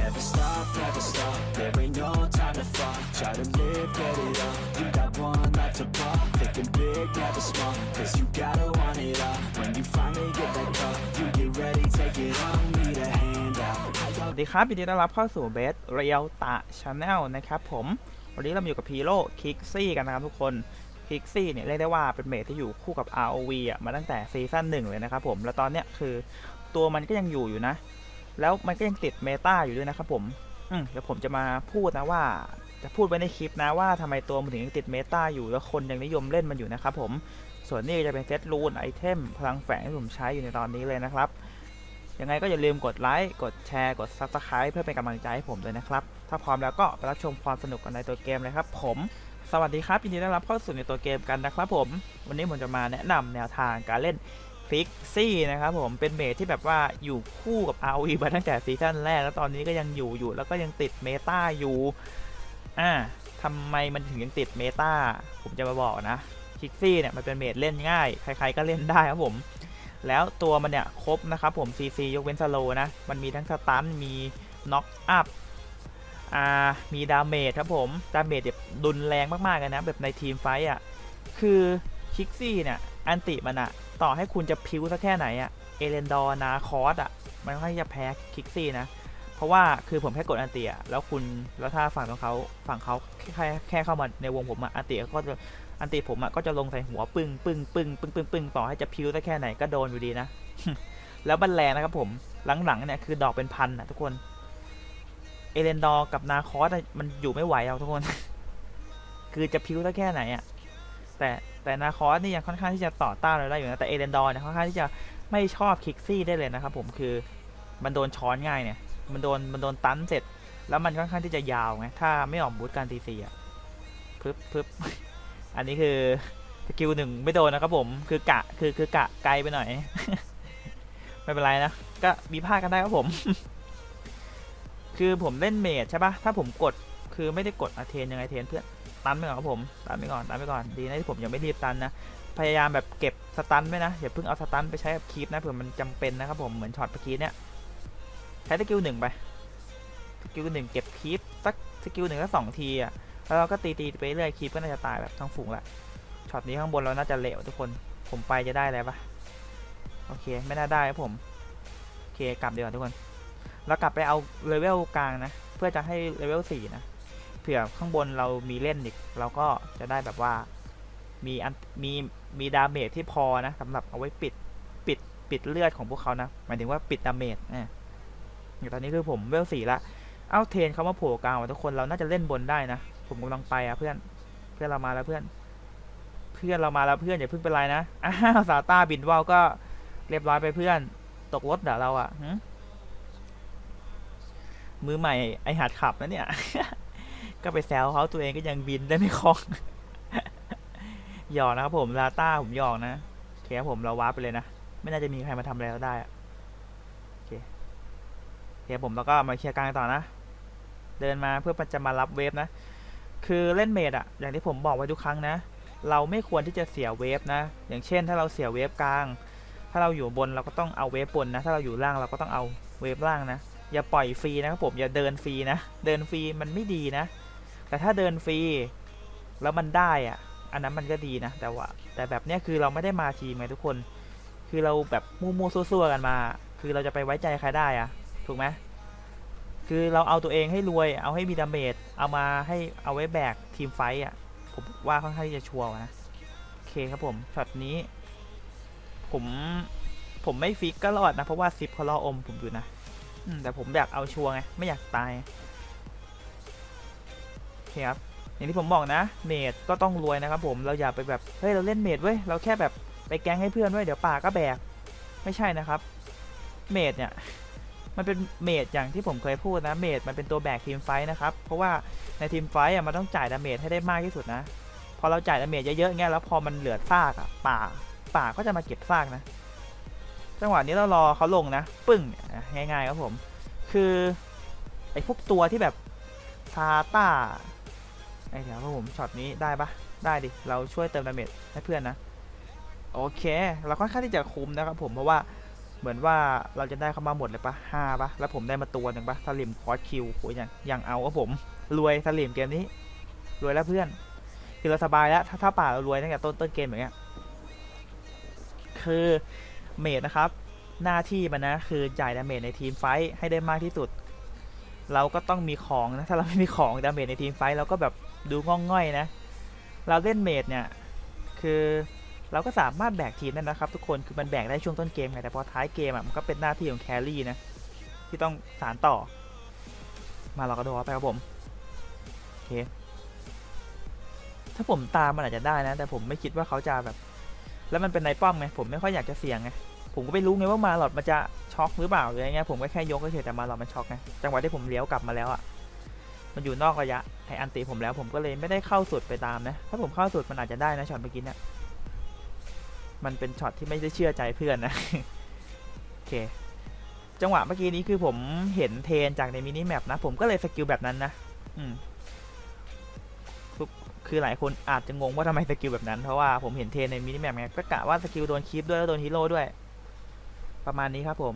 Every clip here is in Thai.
Never stop, never stop. There ain't no time to fall. Try to live, get it up. You got one life to pop. Thinking big, never small. Cause you gotta want it all. When you finally get that call, you get ready, take it on. Need a hand out. สวัสดีครับยินดีต้อนรับเข้าสู่เบสเรียวตะชาแนลนะครับผมวันนี้เราอยู่กับพีโร่คิกซี่กันนะครับทุกคนคิกซี่เนี่ยเรียกได้ว่าเป็นเมทที่อยู่คู่กับ ROV อะมาตั้งแต่ซีซั่นหนึ่งเลยนะครับผม แล้วตอนเนี้ยคือตัวมันก็ยังอยู่อยู่นะ แล้วมันก็ยังติดเมตาอยู่ด้วยนะครับผมอืมเดี๋ยวผมจะมาพูดนะว่า จะพูดไว้ในคลิปนะว่าทำไมตัวมันถึงยังติดเมตาอยู่แล้วคนยังนิยมเล่นมันอยู่นะครับผม ส่วนนี้จะเป็นเซตรูนไอเทมพลังแฝงที่ผมใช้อยู่ในตอนนี้เลยนะครับ ยังไงก็อย่าลืมกดไลค์ กดแชร์ กด Subscribe เพื่อเป็นกำลังใจให้ผมด้วยนะครับ ถ้าพร้อมแล้วก็ไปรับชมความสนุกกันในตัวเกมเลยครับ ผม สวัสดีครับยินดีต้อนรับเข้าสู่ในตัวเกมกันนะครับผม วันนี้ผมจะมาแนะนำแนวทางการเล่น ฟิกซี่นะครับผมเป็นเมทที่แบบว่าอยู่คู่กับ ROV มาตั้งแต่ซีซั่นแรก แล้วตอนนี้ก็ยังอยู่อยู่แล้วก็ยังติดเมตาอยู่อ่าทำไมมันถึงยังติดเมตาผมจะมาบอกนะฟิกซี่เนี่ยมันเป็นเมทเล่นง่าย ใครๆก็เล่นได้ครับผม แล้วตัวมันเนี่ยครบนะครับผม CC ยกเว้นสโลนะ มันมีทั้งสตันมีน็อกอัพอ่ามีดาเมจครับผมดาเมจแบบรุนแรงมากๆเลยนะแบบในทีมไฟต์อะคือคิกซี่เนี่ยอันติมันอะ ต่อให้คุณจะพิ้วสักแค่ไหนอะเอเลนดอร์นาคอสอะมันค่อนข้างจะแพ้คิกซี่นะ เพราะว่าคือผมแค่กดอันเติอะแล้วคุณแล้วถ้าฝั่งของเขาฝั่งเขาแค่แค่เข้ามาในวงผมอะอันเติก็จะอันติผมอะก็จะลงใส่หัวปึ้งปึ้งปึ้งปึ้งปึ้งปึ้งต่อให้จะพิ้วได้แค่ไหนก็โดนอยู่ดีนะ แล้วบันแรงนะครับผมหลังๆเนี่ยคือดอกเป็นพันอะทุกคนเอเลนดอร์กับนาคอสอะมันอยู่ไม่ไหวเอาทุกคน คือจะพิ้วได้แค่ไหนอะ แต่แต่นาคอสนี่ยังค่อนข้างที่จะต่อต้านเราได้อยู่นะแต่เอเลนดอร์เนี่ยค่อนข้างที่จะไม่ชอบคิกซี่ได้เลยนะครับผมคือมันโดนช้อนง่ายเนี่ย มันโดนมันโดนตันเสร็จ แล้วมันค่อนข้างที่จะยาวไงถ้าไม่ออกบูทการตีซีอะปึ๊บปึ๊บอันนี้คือสกิลหนึ่งไม่โดนนะครับผมคือกะคือคือกะไกลไปหน่อย ไม่เป็นไรนะ ก็มีพลาดกันได้ครับผม คือผมเล่นเมดใช่ปะถ้าผมกดคือไม่ได้กดอาเทนยังไงเทนเพื่อน ตันไปก่อนครับผมตันไปก่อนตันไปก่อนดีนะที่ผมยังไม่รีบตันนะพยายามแบบเก็บสตันไว้นะอย่าเพิ่งเอาสตันไปใช้กับคีปนะเผื่อมันจำเป็นนะครับผมเหมือนช็อตเมื่อกี้เนี่ยใช้สกิลหนึ่งไปสกิลหนึ่งเก็บคีปสักสกิลหนึ่งก็สองทีอะแล้วเราก็ตีตีไปเรื่อยคลิปก็น่าจะตายแบบทั้งฝูงแหละช็อตนี้ข้างบนเราน่าจะเหลวทุกคนผมไปจะได้แล้วปะโอเคไม่น่าได้ครับผมโอเคกลับดีกว่าทุกคนเรากลับไปเอาเลเวลกลางนะ เพื่อจะให้เลเวลสี่นะ เผื่อข้างบนเรามีเล่นอีก เราก็จะได้แบบว่ามีอันมีมีดาเมจที่พอนะสำหรับเอาไว้ปิดปิดปิดเลือดของพวกเขานะหมายถึงว่าปิดดาเมจอะอย่างตอนนี้คือผมเวลสี่ละเอาเทนเขามาโผล่กลางว่ะทุกคนเราน่าจะเล่นบนได้นะ ผมกำลังไปอะเพื่อนเพื่อนเรามาแล้วเพื่อน เพื่อนเรามาแล้วเพื่อนอย่าเพิ่งเป็นไรนะอ้าวซาต้าบินว่าวก็เรียบร้อยไปเพื่อน ตกรถเดี๋ยวเราอะมือใหม่ไอหัดขับนะเนี่ย ก็ไปแซวเขาตัวเองก็ยังบินได้ไม่คล่อง หยอกนะครับผมลาต้าผมหยอกนะโอเคผมเราวาร์ปไปเลยนะ ไม่น่าจะมีใครมาทำอะไรเราได้โอเคโอเคผมแล้วก็มาเคลียร์กลางต่อนะ เดินมาเพื่อจะมารับเวฟนะ คือเล่นเมดอะอย่างที่ผมบอกไว้ทุกครั้งนะ เราไม่ควรที่จะเสียเวฟนะ อย่างเช่น ถ้าเราเสียเวฟกลาง ถ้าเราอยู่บนเราก็ต้องเอาเวฟบนนะ ถ้าเราอยู่ล่างเราก็ต้องเอาเวฟล่างนะ อย่าปล่อยฟรีนะครับผม อย่าเดินฟรีนะ เดินฟรีมันไม่ดีนะ แต่ถ้าเดินฟรีแล้วมันได้อะอันนั้นมันก็ดีนะ แต่ว่า แต่แบบเนี้ยคือเราไม่ได้มาทีมไงทุกคน คือเราแบบมั่วๆซั่วๆกันมา คือเราจะไปไว้ใจใครได้อะถูกไหมคือเราเอาตัวเองให้รวย เอาให้มีดาเมจ เอามาให้เอาไว้แบกทีมไฟต์อะ ผมว่าค่อนข้างที่จะชัวร์นะ โอเคครับผม ช็อตนี้ ผม ผมไม่ฟิกก็รอดนะ เพราะว่าซิปเขาล่ออมผมอยู่นะแต่ผมอยากเอาชัวร์ไง ไม่อยากตาย เคครับอย่างที่ผมบอกนะ เมดก็ต้องรวยนะครับผมเราอย่าไปแบบเฮ้ยเราเล่นเมดเว้ยเราแค่แบบไปแกล้งให้เพื่อนเว้ยเดี๋ยวป่าก็แบกไม่ใช่นะครับ เมดเนี่ยมันเป็นเมดอย่างที่ผมเคยพูดนะเมดมันเป็นตัวแบกทีมไฟท์นะครับ เพราะว่าในทีมไฟท์อะมันต้องจ่ายดาเมจให้ได้มากที่สุดนะ พอเราจ่ายดาเมจเยอะๆเงี้ยแล้วพอมันเหลือซากอะป่าป่าก็จะมาเก็บซากนะ จังหวะนี้เรารอเขาลงนะ ปึ้งง่ายๆครับผม คือไอ้พวกตัวที่แบบซาต้า ไอ้เดี๋ยวครับผมช็อตนี้ได้ปะได้ดิ เราช่วยเติมดาเมจให้เพื่อนนะ โอเค เราค่อนข้างที่จะคุ้มนะครับผม เพราะว่าเหมือนว่าเราจะได้เข้ามาหมดเลยปะห้าปะแล้วผมได้มาตัวหนึ่งปะสลิมคอร์สคิวโอ้ยยังยังเอาครับผม รวยสลิมเกมนี้ รวยแล้วเพื่อน คือเราสบายแล้ว ถ้าถ้าป่าเรารวยตั้งแต่ต้นต้นเกมอย่างเงี้ย คือเมดนะครับ หน้าที่มันนะคือจ่ายดาเมจในทีมไฟท์ให้ได้มากที่สุด เราก็ต้องมีของนะ ถ้าเราไม่มีของดาเมจในทีมไฟท์เราก็แบบ ดูง่องง่อยนะ เราเล่นเมดเนี่ยคือเราก็สามารถแบกทีมได้นะครับทุกคนคือมันแบกได้ช่วงต้นเกมไงแต่พอท้ายเกมอะมันก็เป็นหน้าที่ของแครี่นะที่ต้องสารต่อ มาเราก็โดดไปครับผมโอเคถ้าผมตามมันอาจจะได้นะ แต่ผมไม่คิดว่าเขาจะแบบ แล้วมันเป็นในป้อมไงผมไม่ค่อยอยากจะเสี่ยงไงผมก็ไม่รู้ไงว่ามาหลอดมันจะช็อกหรือเปล่าหรือะไรเงี้ยผมก็แค่ยกเฉยแต่มาหลอดมันช็อกไงจังหวะที่ผมเลี้ยวกลับมาแล้วอะ มันอยู่นอกระยะไออันตีผมแล้วผมก็เลยไม่ได้เข้าสุดไปตามนะ ถ้าผมเข้าสุดมันอาจจะได้นะช็อตเมื่อกี้เนี่ยมันเป็นช็อตที่ไม่ได้เชื่อใจเพื่อนนะโอเคจังหวะเมื่อกี้นี้คือผมเห็นเทนจากในมินิแมปนะ ผมก็เลยสกิลแบบนั้นนะ อืมคือหลายคนอาจจะงงว่าทำไมสกิลแบบนั้น เพราะว่าผมเห็นเทนในมินิแมปไงก็กะว่าสกิลโดนคีปด้วยแล้วโดนฮีโร่ด้วย ประมาณนี้ครับผม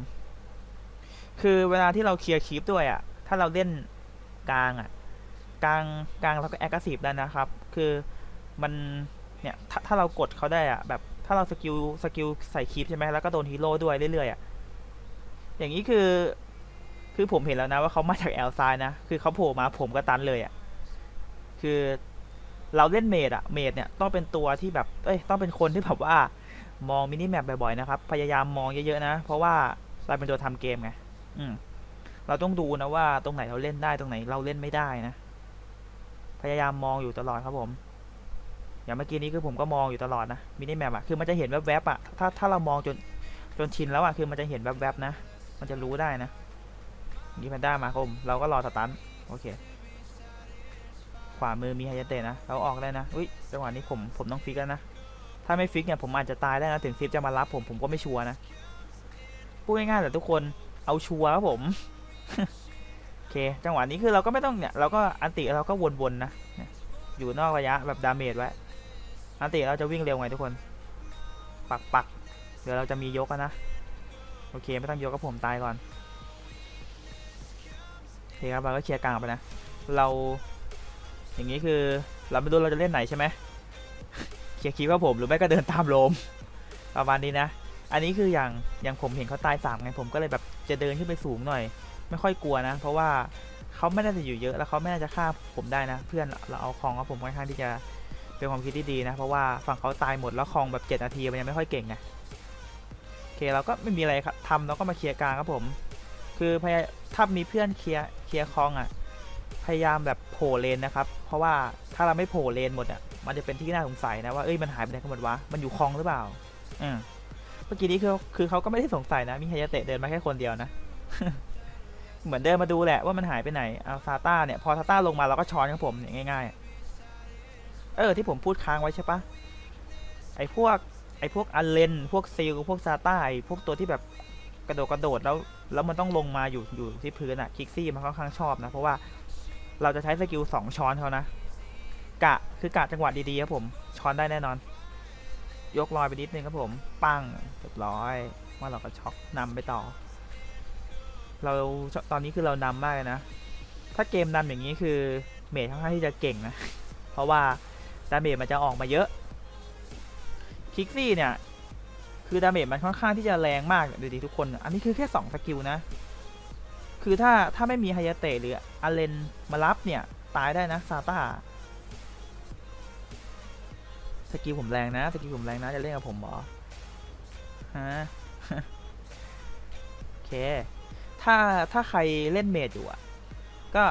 คือเวลาที่เราเคลียร์คีปด้วยอะ่ะ ถ้าเราเล่น กลางอะกลางกลางเราก็แอคทีฟได้นะครับ คือมันเนี่ยถ้าถ้าเรากดเขาได้อะแบบถ้าเราสกิลสกิลใส่คีปใช่ไหมแล้วก็โดนฮีโร่ด้วยเรื่อยๆอะอย่างนี้คือคือผมเห็นแล้วนะว่าเขามาจากแอลไซด์นะ คือเขาโผล่มาผมก็ตันเลยอะคือเราเล่นเมดอะเมดเนี่ยต้องเป็นตัวที่แบบ เอ้ย ต้องเป็นคนที่แบบว่า มองมินิแมปบ่อยๆนะครับ พยายามมองเยอะๆนะ เพราะว่าเราเป็นตัวทำเกมไง อืม เราต้องดูนะว่าตรงไหนเราเล่นได้ตรงไหนเราเล่นไม่ได้นะ พยายามมองอยู่ตลอดครับผม อย่างเมื่อกี้นี้คือผมก็มองอยู่ตลอดนะมินิแมปอะคือมันจะเห็นแวบๆอะถ้าถ้าเรามองจนจนชินแล้วอะคือมันจะเห็นแวบๆนะ มันจะรู้ได้นะนี่แพนด้ามาครับผมเราก็รอสตันโอเค ขวามือมีไฮยาเตะนะ เราออกได้นะ อุ้ยจังหวะนี้ผมผมต้องฟิกแล้วนะ ถ้าไม่ฟิกเนี่ยผมอาจจะตายได้นะ ถึงฟิปจะมารับผมผมก็ไม่ชัวร์นะ พูดง่ายๆแต่ทุกคนเอาชัวร์ครับผม โอเค จังหวะนี้คือเราก็ไม่ต้องเนี่ย เราก็อันติเราก็วนๆนะเนี่ยอยู่นอกระยะแบบดาเมจไว้ อันติเราจะวิ่งเร็วไงทุกคน ปักปักเดี๋ยวเราจะมียกนะ โอเค ไม่ต้องยกก็ผมตายก่อน โอเคครับเราก็เคลียร์กลางไปนะ เรา อย่างนี้คือเราไม่รู้เราจะเล่นไหนใช่ไหมเคลียร์คีว่าผมหรือไม่ก็เดินตามโลมประมาณนี้นะ อันนี้คืออย่างอย่างผมเห็นเขาตายสามไงผมก็เลยแบบจะเดินขึ้นไปสูงหน่อย ไม่ค่อยกลัวนะ เพราะว่าเขาไม่น่าจะอยู่เยอะแล้วเขาไม่น่าจะฆ่าผมได้นะ เพื่อนเราเอาคองกับผมค่อนข้างที่จะเป็นความคิดที่ดีนะ เพราะว่าฝั่งเขาตายหมดแล้วคองแบบเจ็ดนาทีมันยังไม่ค่อยเก่งไงโอเคเราก็ไม่มีอะไรครับทำเราก็มาเคลียร์กลางครับผม คือพยายถ้ามีเพื่อนเคลียร์เคลียร์คองอะพยายามแบบโผล่เลนนะครับ เพราะว่าถ้าเราไม่โผล่เลนหมดอะมันจะเป็นที่น่าสงสัยนะว่าเอ้ยมันหายไปไหนกันหมดวะมันอยู่คลองหรือเปล่าอืมเมื่อกี้นี้คือคือเขาก็ไม่ได้สงสัยนะ มีไฮยาเตะเดินมาแค่คนเดียวนะ เหมือนเดินมาดูแหละว่ามันหายไปไหนเอาซาต้าเนี่ย พอซาต้าลงมาเราก็ช้อนครับผมอย่างง่ายๆ เออที่ผมพูดค้างไว้ใช่ปะไอ้พวกไอ้พวกอัลเลนพวกซิลพวกซาต้าไอ้พวกตัวที่แบบกระโดดกระโดดแล้วแล้วมันต้องลงมาอยู่อยู่ที่พื้นอะคิกซี่มันค่อนข้างชอบนะ เพราะว่าเราจะใช้สกิลสองช้อนเขานะกะคือกะจังหวะดีๆครับผมช้อนได้แน่นอน ยกลอยไปนิดนึงครับผม ปังเรียบร้อยว่าเราก็ช็อกนำไปต่อ เราตอนนี้คือเรานำมากเลยนะ ถ้าเกมนำอย่างนี้คือเมทค่อนข้างที่จะเก่งนะ เพราะว่าดาเมจมันจะออกมาเยอะ คิกซี่เนี่ย คือดาเมจมันค่อนข้างที่จะแรงมากดูดิทุกคน อันนี้คือแค่ 2 สกิลนะ คือถ้าถ้าไม่มีไฮยาเตะหรืออาเลนมารับเนี่ย ตายได้นะซาต้าสกิลผมแรงนะ สกิลผมแรงนะ จะเล่นกับผมเหรอฮะโอเค ถ้าถ้าใครเล่นเมดอยู่อะ ก็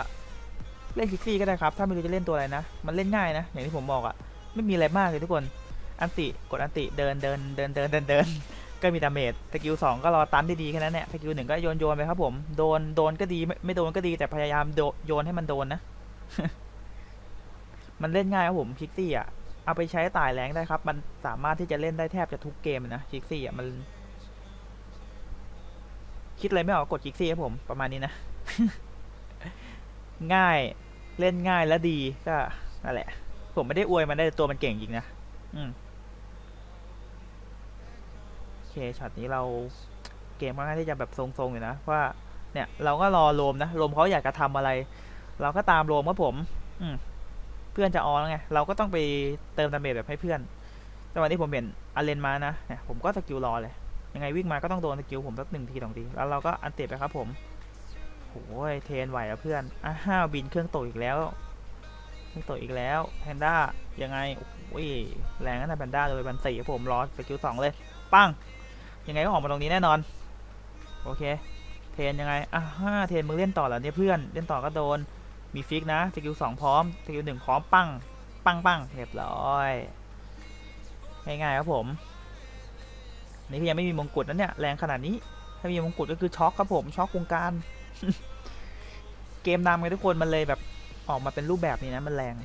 เล่นคิกซี่ก็ได้ครับ ถ้าไม่รู้จะเล่นตัวอะไรนะ มันเล่นง่ายนะ อย่างที่ผมบอกอะ ไม่มีอะไรมากเลยทุกคน อันติ กดอันติ เดินเดินเดินเดินเดินเดิน ก็มีดาเมจ สกิลสองก็รอตันได้ดีแค่นั้นแหละ สกิลหนึ่งก็โยนโยนไปครับผม โดนโดนก็ดีไม่ไม่โดนก็ดีแต่พยายามโยนให้มันโดนนะ มันเล่นง่ายครับผมคิกซี่อะ เอาไปใช้ตายแรงได้ครับ มันสามารถที่จะเล่นได้แทบจะทุกเกมนะคิกซี่อะมัน คิดอะไรไม่ออกกดคิกซี่ครับผมประมาณนี้นะ ง่ายเล่นง่ายและดีก็นั่นแหละ ผมไม่ได้อวยมันได้ตัวมันเก่งจริงนะ อืมโอเคช็อตนี้เราเกมค่อนข้างที่จะแบบทรงๆอยู่นะว่า เนี่ยเราก็รอโรมนะโรมเขาอยากจะทำอะไร เราก็ตามโรมครับผม อืมเพื่อนจะออนแล้วไงเราก็ต้องไปเติมดาเมจแบบให้เพื่อนแต่วันนี้ผมเห็นอาเลนมานะเนี่ยผมก็สกิลรอเลย ยังไงวิ่งมาก็ต้องโดนสกิลผมสักหนึ่งทีสองทีแล้วเราก็อันเตะไปครับผมโอ้ยเทนไหวแล้วเพื่อนอะห้าวบินเครื่องตกอีกแล้วเครื่องตกอีกแล้วแพนด้ายังไงโอ้ยแรงนะแพนด้าเลยบันสี่ครับผมรอสกิลสองเลยปังยังไงก็ออกมาตรงนี้แน่นอนโอเคเทนยังไงอะห้าเทนมึงเล่นต่อเหรอเนี่ยเพื่อนเล่นต่อก็โดนมีฟิกนะสกิลสองพร้อมสกิลหนึ่งพร้อมปังปังปังเรียบร้อยง่ายๆครับผม นี่คือยังไม่มีมงกุฎนะเนี่ยแรงขนาดนี้ ถ้ามีมงกุฎก็คือช็อกครับผมช็อกวงการ เกมนำกันทุกคนมันเลยแบบออกมาเป็นรูปแบบนี้นะมันแรง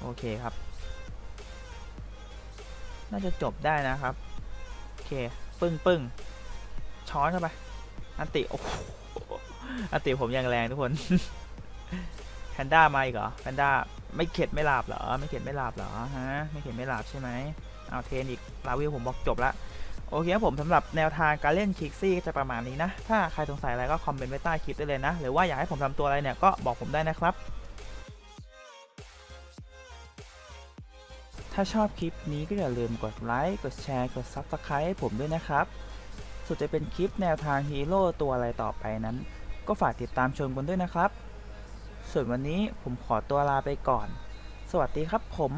โอเคครับ น่าจะจบได้นะครับ โอเค ปึ้งปึ้งช้อนเข้าไป อันติ โอ้โหอันติผมยังแรงทุกคน แพนด้ามาอีกเหรอ แพนด้าไม่เข็ดไม่หลาบเหรอ ไม่เข็ดไม่หลาบเหรอฮะ ไม่เข็ดไม่หลาบใช่ไหม เอาเทนอีกลาวิวผมบอกจบละโอเคครับผมสำหรับแนวทางการเล่นคิกซี่ก็จะประมาณนี้นะ ถ้าใครสงสัยอะไรก็คอมเมนต์ไว้ใต้คลิปได้เลยนะ หรือว่าอยากให้ผมทำตัวอะไรเนี่ยก็บอกผมได้นะครับถ้าชอบคลิปนี้ก็อย่าลืมกดไลค์ กดแชร์ กด Subscribe ให้ผมด้วยนะครับส่วนจะเป็นคลิปแนวทางฮีโร่ตัวอะไรต่อไปนั้น ก็ฝากติดตามชมกันด้วยนะครับ ส่วนวันนี้ผมขอตัวลาไปก่อน สวัสดีครับผม